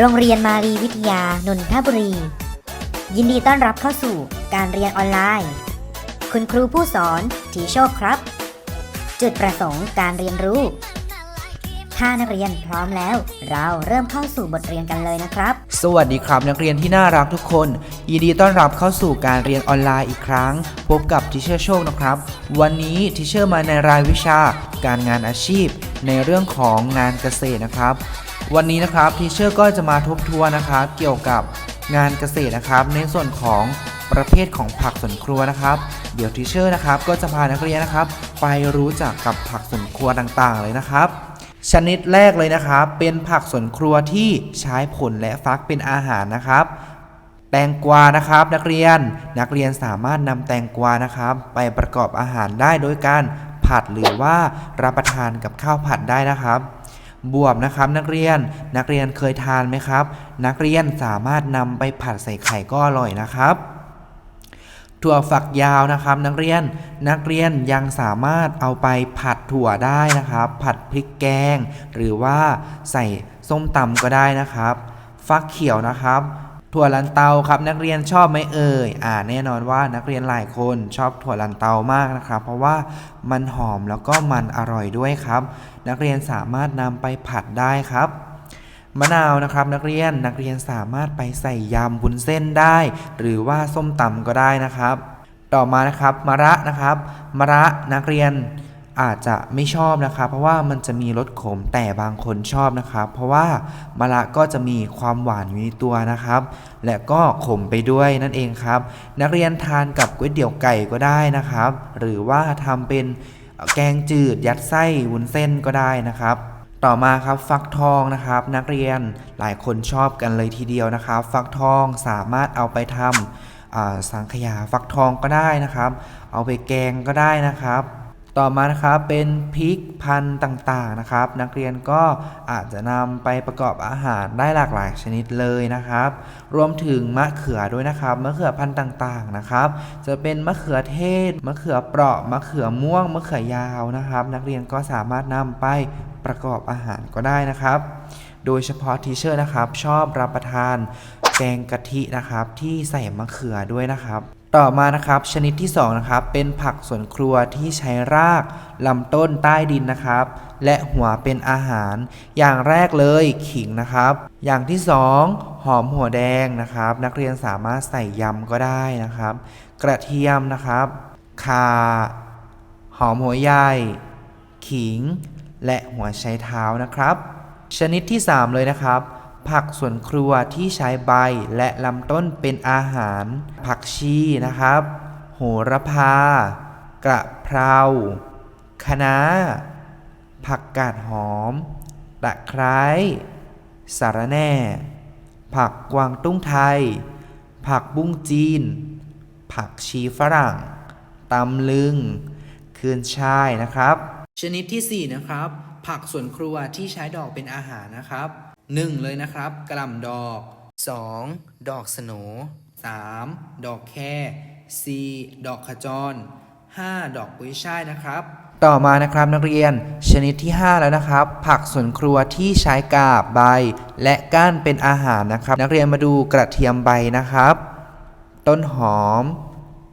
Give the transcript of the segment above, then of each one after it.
โรงเรียนมารีวิทยานนทบุรี ยินดีต้อนรับเข้าสู่การเรียนออนไลน์ คุณครูผู้สอนทีโชคครับ จุดประสงค์การเรียนรู้ ถ้านักเรียนพร้อมแล้ว เราเริ่มเข้าสู่บทเรียนกันเลยนะครับ สวัสดีครับนักเรียนที่น่ารักทุกคน ยินดีต้อนรับเข้าสู่การเรียนออนไลน์อีกครั้ง พบกับทิเชอร์โชคนะครับ วันนี้ทิเชอร์มาในรายวิชา การงานอาชีพ ในเรื่องของงานเกษตรนะครับ วันนี้นะครับทิเชอร์ก็จะมาทบทวนนะครับ เกี่ยวกับงานเกษตรนะครับ ในส่วนของประเภทของผักสวนครัวนะครับ เดี๋ยวทิเชอร์นะครับก็จะพานักเรียนนะครับ ไปรู้จักกับผักสวนครัวต่างๆ เลยนะครับ ชนิดแรกเลยนะครับ เป็นผักสวนครัวที่ใช้ผลและฟักเป็นอาหารนะครับ แตงกวานะครับ นักเรียนนักเรียนสามารถนำแตงกวานะครับ ไปประกอบอาหารได้โดยการผัดหรือว่ารับประทานกับข้าวผัดได้นะครับ บวบนะครับนักเรียนนักเรียนเคยทานไหมครับ นักเรียนสามารถนำไปผัดใส่ไข่ก็อร่อยนะครับ ถั่วฝักยาวนะครับ นักเรียนนักเรียนยังสามารถเอาไปผัดถั่วได้นะครับ ผัดพริกแกง หรือว่าใส่ส้มตำก็ได้นะครับ ฟักเขียวนะครับ ถั่วลันเตาครับนักเรียนชอบไหมเอ่ยอ่าแน่นอนว่านักเรียนหลายคนชอบถั่วลันเตามากนะครับ เพราะว่ามันหอมแล้วก็มันอร่อยด้วยครับ นักเรียนสามารถนำไปผัดได้ครับมะนาวนะครับนักเรียนนักเรียนสามารถไปใส่ยำบุญเส้นได้ หรือว่าส้มตำก็ได้นะครับ ต่อมานะครับมะระนะครับมะระนักเรียน อาจจะไม่ชอบนะครับเพราะว่ามันจะมีรสขมแต่บางคนชอบนะครับ เพราะว่ามะระก็จะมีความหวานอยู่ในตัวนะครับ และก็ขมไปด้วยนั่นเองครับ นักเรียนทานกับก๋วยเตี๋ยวไก่ก็ได้นะครับ หรือว่าทำเป็นแกงจืดยัดไส้วุ้นเส้นก็ได้นะครับต่อมาครับฟักทองนะครับ นักเรียนหลายคนชอบกันเลยทีเดียวนะครับ ฟักทองสามารถเอาไปทำสังขยาฟักทองก็ได้นะครับ เอาไปแกงก็ได้นะครับ ต่อมานะครับเป็นพริกพันธุ์ต่างๆนะครับ นักเรียนก็อาจจะนำไปประกอบอาหารได้หลากหลายชนิดเลยนะครับ รวมถึงมะเขือด้วยนะครับมะเขือพันธุ์ต่างๆนะครับ จะเป็นมะเขือเทศมะเขือเปราะมะเขือม่วงมะเขือยาวนะครับ นักเรียนก็สามารถนำไปประกอบอาหารก็ได้นะครับ โดยเฉพาะทีเชอร์นะครับ ชอบรับประทานแกงกะทินะครับที่ใส่มะเขือด้วยนะครับ ต่อมานะครับชนิดที่สองนะครับเป็นผักสวนครัวที่ใช้รากลำต้นใต้ดินนะครับ และหัวเป็นอาหาร อย่างแรกเลยขิงนะครับ อย่างที่สองหอมหัวแดงนะครับ นักเรียนสามารถใส่ยำก็ได้นะครับ กระเทียมนะครับข่าหอมหัวใหญ่ขิง และหัวไชเท้านะครับ ชนิดที่ 3 เลยนะครับ ผักสวนครัวที่ใช้ใบและลำต้นเป็นอาหาร ผักชีนะครับ โหระพา กระเพราคะน้า ผักกาดหอม ตะไคร้ สาระแหน่ ผักกวางตุ้งไทย ผักบุ้งจีน ผักชีฝรั่ง ตำลึง คืนช่ายนะครับ ชนิดที่ 4 นะครับ ผักสวนครัวที่ใช้ดอกเป็นอาหารนะครับ 1. เลยนะครับกระหล่ำดอก 2. ดอกสโหน 3. ดอกแค่ 4. ดอกขจร 5. ดอกกุ้ยช่ายนะครับ ต่อมานะครับนักเรียนชนิดที่ 5 แล้วนะครับ ผักสวนครัวที่ใช้กาบใบ และก้านเป็นอาหารนะครับ นักเรียนมาดูกระเทียมใบนะครับ ต้นหอม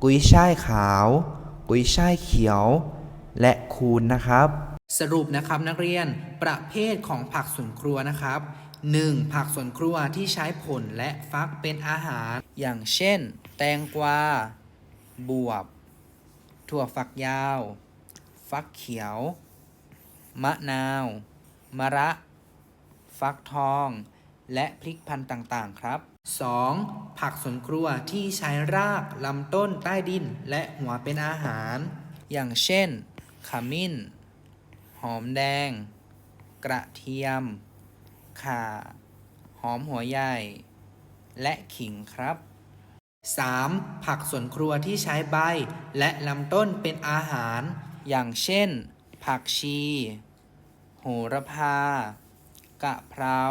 กุ้ยช่ายขาว กุ้ยช่ายเขียว และคูนนะครับ สรุปนะครับนักเรียนประเภทของผักสวนครัวนะครับ 1. ผักสวนครัวที่ใช้ผลและฟักเป็นอาหาร อย่างเช่น แตงกวา บวบ ถั่วฝักยาว ฟักเขียว มะนาว มะระ ฟักทอง และพริกพันธุ์ต่างๆ ครับ 2. ผักสวนครัวที่ใช้รากลำต้นใต้ดินและหัวเป็นอาหาร อย่างเช่น ขมิ้น หอมแดง กระเทียม ข่า หอมหัวใหญ่ และขิงครับ 3. ผักสวนครัวที่ใช้ใบ และลำต้นเป็นอาหาร อย่างเช่น ผักชี โหระพา กะเพรา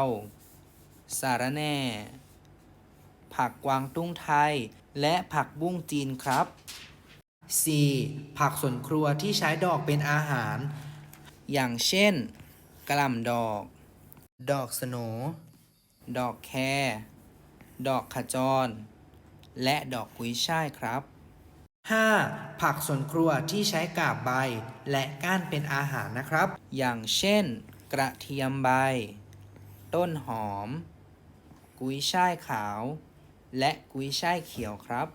สาระแหน่ ผักกวางตุ้งไทย และผักบุ้งจีนครับ 4. ผักสวนครัวที่ใช้ดอกเป็นอาหาร อย่างเช่นกะหล่ำดอก ดอกสโน ดอกแครดอกขจร และดอกกุยช่ายครับ 5. ผักสวนครัวที่ใช้กาบใบและก้านเป็นอาหารนะครับ อย่างเช่น กระเทียมใบ ต้นหอม กุยช่ายขาว และกุยช่ายเขียวครับ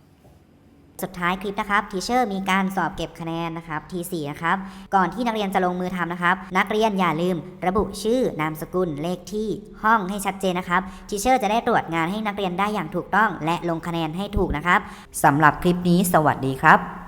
สุดท้ายคลิปนะครับทีเชอร์มีการสอบเก็บคะแนนนะครับทีสี่นะครับก่อนที่นักเรียนจะลงมือทำนะครับ นักเรียนอย่าลืม ระบุชื่อนามสกุลเลขที่ห้องให้ชัดเจนนะครับทีเชอร์จะได้ตรวจงานให้นักเรียนได้อย่างถูกต้อง และลงคะแนนให้ถูกนะครับสำหรับคลิปนี้สวัสดีครับ